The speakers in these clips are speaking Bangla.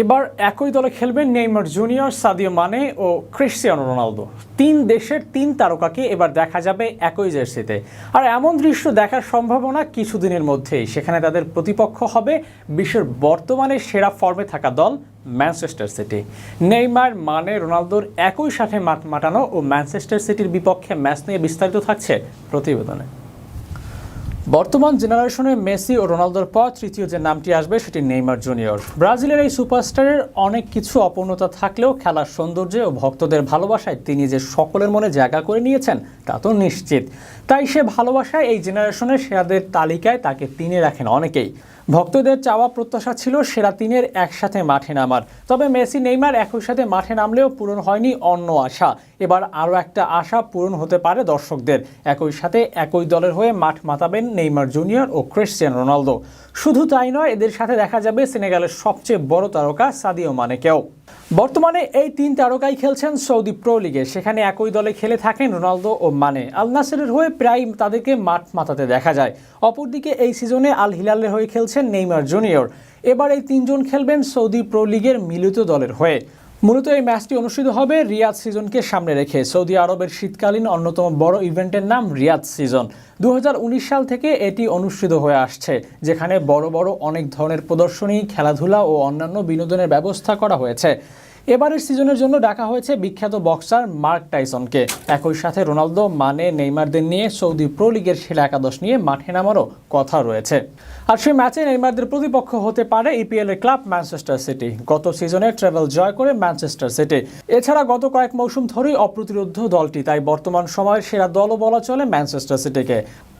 এবার একই দলে খেলবেন নেইমার জুনিয়র, সাদিও মানে ও ক্রিশ্চিয়ানো রোনালদো। তিন দেশের তিন তারকাকে এবার দেখা যাবে একই জার্সিতে। আর এমন দৃশ্য দেখার সম্ভাবনা কিছুদিনের মধ্যেই। সেখানে তাদের প্রতিপক্ষ হবে বিশ্বের বর্তমানে সেরা ফর্মে থাকা দল ম্যানচেস্টার সিটি। নেইমার মানে রোনালদোর একই সাথে মাঠ মাটানো ও ম্যানচেস্টার সিটির বিপক্ষে ম্যাচ নিয়ে বিস্তারিত থাকছে প্রতিবেদনে। বর্তমান জেনারেশনে মেসি ও রোনালদোর পর তৃতীয় যে নামটি আসবে সেটি নেইমার জুনিয়র। ব্রাজিলের এই সুপারস্টারের অনেক কিছু অপূর্ণতা থাকলেও খেলার সৌন্দর্যে ও ভক্তদের ভালোবাসায় তিনি যে সকলের মনে জায়গা করে নিয়েছেন, তা তো নিশ্চিত। তাই সে ভালোবাসায় এই জেনারেশনের সেরাদের তালিকায় তাকে তিনি রাখেন অনেকেই। ভক্তদের চাওয়া প্রত্যাশা ছিল সেরা তিনের একসাথে মাঠে নামার। তবে মেসি, নেইমার একই সাথে মাঠে নামলেও পূরণ হয়নি অন্য আশা। এবার আরও একটা আশা পূরণ হতে পারে দর্শকদের। একই সাথে একই দলের হয়ে মাঠ মাতাবেন নেইমার জুনিয়র ও ক্রিশ্চিয়ান রোনালদো। শুধু তাই নয়, এদের সাথে দেখা যাবে সেনেগালের সবচেয়ে বড় তারকা সাদিও মানেকেও। বর্তমানে এই তিন তারকাই খেলছেন সৌদি প্রো লিগে। সেখানে একই দলে খেলে থাকেন রোনালদো ও মানে। আল নাসেরের হয়ে প্রায় তাদেরকে মাঠ মাতাতে দেখা যায়। অপরদিকে এই সিজনে আল হিলালের হয়ে খেলছেন নেইমার জুনিয়র। এবার এই তিনজন খেলবেন সৌদি প্রো লিগের মিলিত দলের হয়ে। মূলত এই ম্যাচটি অনুষ্ঠিত হবে রিয়াদ সিজনকে সামনে রেখে। সৌদি আরবের শীতকালীন অন্যতম বড় ইভেন্টের নাম রিয়াদ সিজন। দু হাজার উনিশ সাল থেকে এটি অনুষ্ঠিত হয়ে আসছে, যেখানে বড় বড় অনেক ধরনের প্রদর্শনী, খেলাধুলা ও অন্যান্য বিনোদনের ব্যবস্থা করা হয়েছে। এবারের সিজনের জন্য ডাকা হয়েছে বিখ্যাত বক্সার মার্ক টাইসনকে। একই সাথে রোনালদো মানে নেইমারদের নিয়ে সৌদি প্রো লিগের সেরা একাদশ নিয়ে মাঠে নামারও কথা রয়েছে। আর সেই ম্যাচে নেইমারদের প্রতিপক্ষ হতে পারে ইপিএল এর ক্লাব ম্যানচেস্টার সিটি। গত সিজনে ট্রেভেল জয় করে ম্যানচেস্টার সিটি। এছাড়া গত কয়েক মৌসুম ধরেই অপ্রতিরোধ দলটি, তাই বর্তমান সময়ের সেরা দলও বলা চলে ম্যানচেস্টার সিটিকে।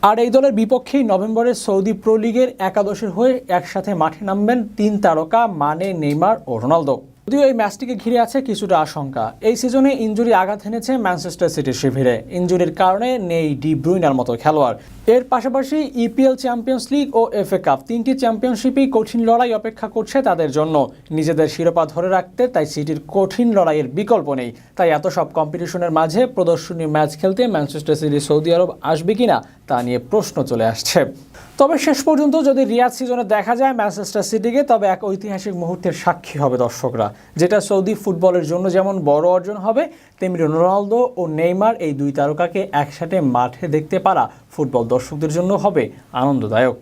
আর এই দলের বিপক্ষেই নভেম্বরে সৌদি প্রো লিগের একাদশের হয়ে একসাথে মাঠে নামবেন তিন তারকা মানে নেইমার ও রোনালদো। যদিও এই ম্যাচটিকে ঘিরে আছে কিছুটা আশঙ্কা। এই সিজনে ইঞ্জুরি আঘাত এনেছে ম্যানচেস্টার সিটির শিবিরে। ইঞ্জুরির কারণে নেই ডি ব্রুইনার মতো খেলোয়াড়। এর পাশাপাশি ইপিএল চ্যাম্পিয়ন্স লিগ ও এফএ কাপ তিনটি চ্যাম্পিয়নশিপই কঠিন লড়াই অপেক্ষা করছে তাদের জন্য। নিজেদের শিরোপা ধরে রাখতে তাই সিটির কঠিন লড়াইয়ের বিকল্প নেই। তাই এত সব কম্পিটিশনের মাঝে প্রদর্শনী ম্যাচ খেলতে ম্যানচেস্টার সিটি সৌদি আরব আসবে কিনা তা নিয়ে প্রশ্ন চলে আসছে। তবে শেষ পর্যন্ত যদি রিয়াদ সিজনে দেখা যায় ম্যানচেস্টার সিটিকে, তবে এক ঐতিহাসিক মুহূর্তের সাক্ষী হবে দর্শকরা। যেটা সৌদি ফুটবলের জন্য যেমন বড় অর্জন হবে, তেমনি রোনালদো ও নেইমার এই দুই তারকাকে একসাথে মাঠে দেখতে পারা ফুটবল দর্শকদের জন্য হবে আনন্দদায়ক।